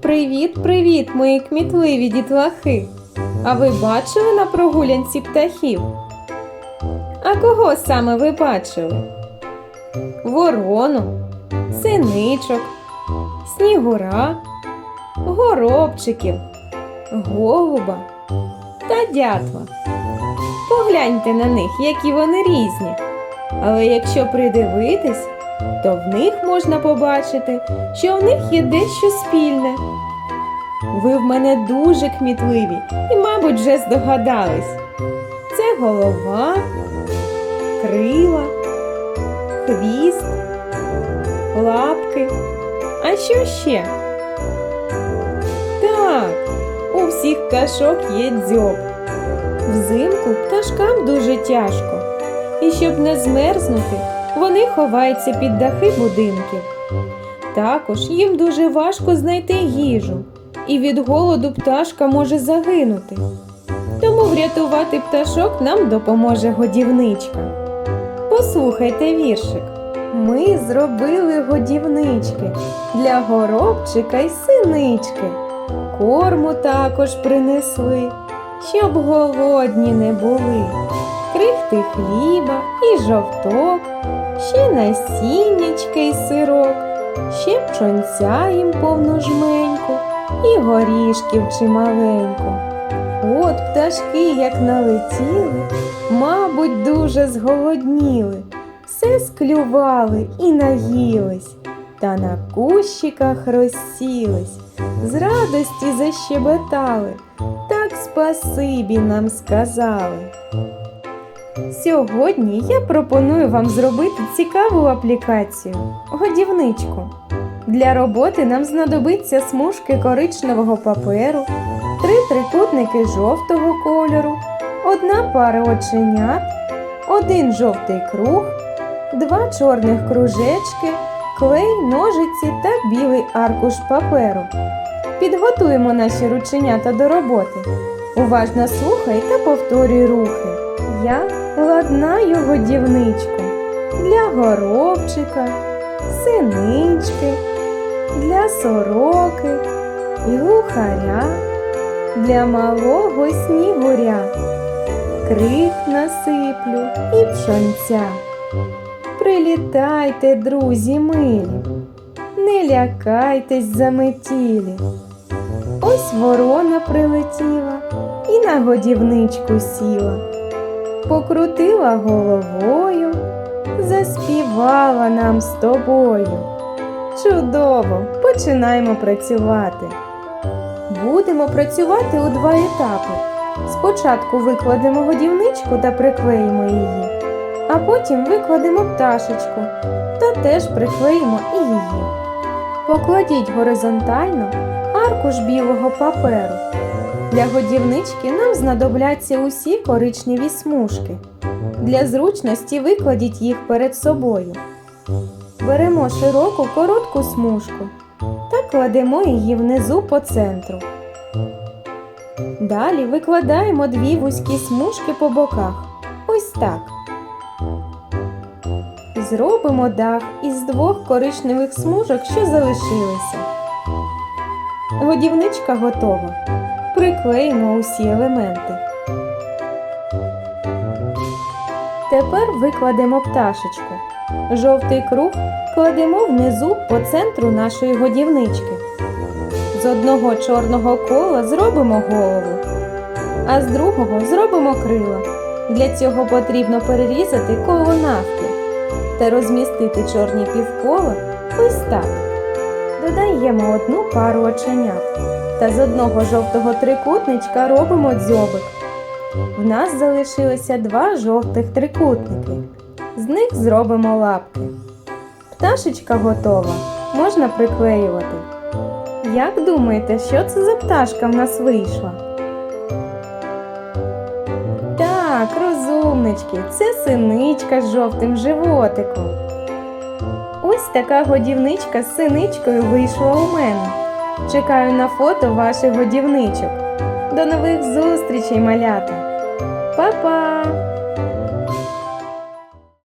Привіт, привіт, мої кмітливі дітлахи! А ви бачили на прогулянці птахів? А кого саме ви бачили? Ворону, синичок, снігура, горобчиків, голуба та дятла. Погляньте на них, які вони різні. Але якщо придивитись, то в них можна побачити, що в них є дещо спільне. Ви в мене дуже кмітливі і, мабуть, вже здогадались. Це голова, крила, хвіст, лапки. А що ще? Так, у всіх пташок є дзьоб. Взимку пташкам дуже тяжко. І щоб не змерзнути, вони ховаються під дахи будинків. Також їм дуже важко знайти їжу, і від голоду пташка може загинути. Тому врятувати пташок нам допоможе годівничка. Послухайте віршик. Ми зробили годівнички для горобчика й синички. Корму також принесли, щоб голодні не були. Крихти хліба і жовток, ще насіннячки й сирок, ще пшонця їм повну жменьку і горішків чималенько. От пташки, як налетіли, мабуть, дуже зголодніли, все склювали і наїлись, та на кущиках розсілись, з радості защебетали, так спасибі нам сказали. Сьогодні я пропоную вам зробити цікаву аплікацію годівничку. Для роботи нам знадобиться смужки коричневого паперу, три трикутники жовтого кольору, одна пара оченят, один жовтий круг, два чорних кружечки, клей, ножиці та білий аркуш паперу. Підготуємо наші рученята до роботи. Уважно слухай та повторюй рухи. Я ладнаю годівничку для горобчика, синички, для сороки і глухаря, для малого снігуря, крик насиплю і пшонця. Прилітайте, друзі милі, не лякайтесь заметілі. Ось ворона прилетіла і на годівничку сіла покрутила головою, заспівала нам з тобою. Чудово! Починаємо працювати. Будемо працювати у два етапи. Спочатку викладемо годівничку та приклеїмо її, а потім викладемо пташечку та теж приклеїмо і її. Покладіть горизонтально аркуш білого паперу. Для годівнички нам знадобляться усі коричневі смужки. Для зручності викладіть їх перед собою. Беремо широку коротку смужку та кладемо її внизу по центру. Далі викладаємо дві вузькі смужки по боках. Ось так. Зробимо дах із двох коричневих смужок, що залишилися. Годівничка готова приклеїмо усі елементи. Тепер викладемо пташечку. Жовтий круг кладемо внизу по центру нашої годівнички. З одного чорного кола зробимо голову, а з другого зробимо крила. Для цього потрібно перерізати коло навпіл та розмістити чорні півкола ось так. Додаємо одну пару оченят та з одного жовтого трикутничка робимо дзьобик. В нас залишилося два жовтих трикутники. З них зробимо лапки. Пташечка готова, можна приклеювати. Як думаєте, що це за пташка в нас вийшла? Так, розумнички, це синичка з жовтим животиком. Ось така годівничка з синичкою вийшла у мене. Чекаю на фото ваших годівничок. До нових зустрічей, малята! Па-па!